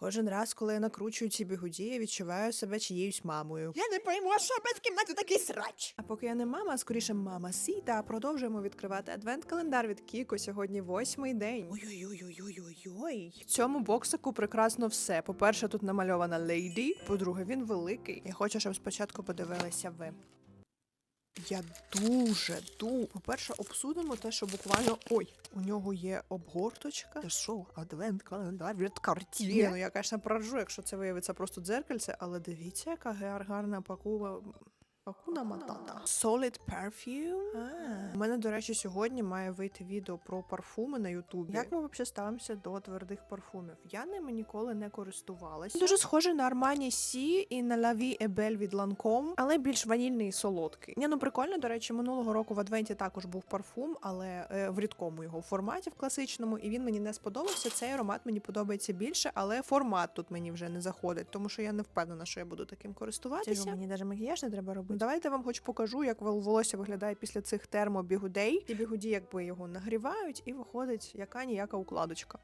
Кожен раз, коли я накручую ці бігуді, я відчуваю себе чиєюсь мамою. Я не пойму, а що без кімнати такий срач? А поки я не мама, а скоріше мама Сіта, продовжуємо відкривати адвент-календар від Кіко. Сьогодні восьмий день. Ой-ой-ой-ой-ой-ой. В цьому боксику прекрасно все. По-перше, тут намальована лейді. По-друге, він великий. Я хочу, щоб спочатку подивилися ви. Я дуже ду. По-перше, обсудимо те, що буквально. Ой, у нього є обгорточка. Та що, адвент календар від Cartier? ну я, звісно, поражу, якщо це виявиться просто дзеркальце, але дивіться, яка гар- гарна пакува. Пакуна матата. Solid Perfume. А. У мене, до речі, сьогодні має вийти відео про парфуми на Ютубі. Як ми взагалі ставимося до твердих парфумів? Я ними ніколи не користувалася. Дуже схожий на Armani Сі і на La Vie est від Lancome, але більш ванільний і солодкий. Ні, ну прикольно, до речі, минулого року в Адвенті також був парфум, але е, в рідкому його форматі, в класичному, і він мені не сподобався. Цей аромат мені подобається більше, але формат тут мені вже не заходить, тому що я не впевнена, що я буду таким користуватися. Мені навіть макіяж не треба робити. Давайте я вам хоч покажу, як вол- волосся виглядає після цих термобігудей. Ці бігуді якби його нагрівають, і виходить яка ніяка укладочка.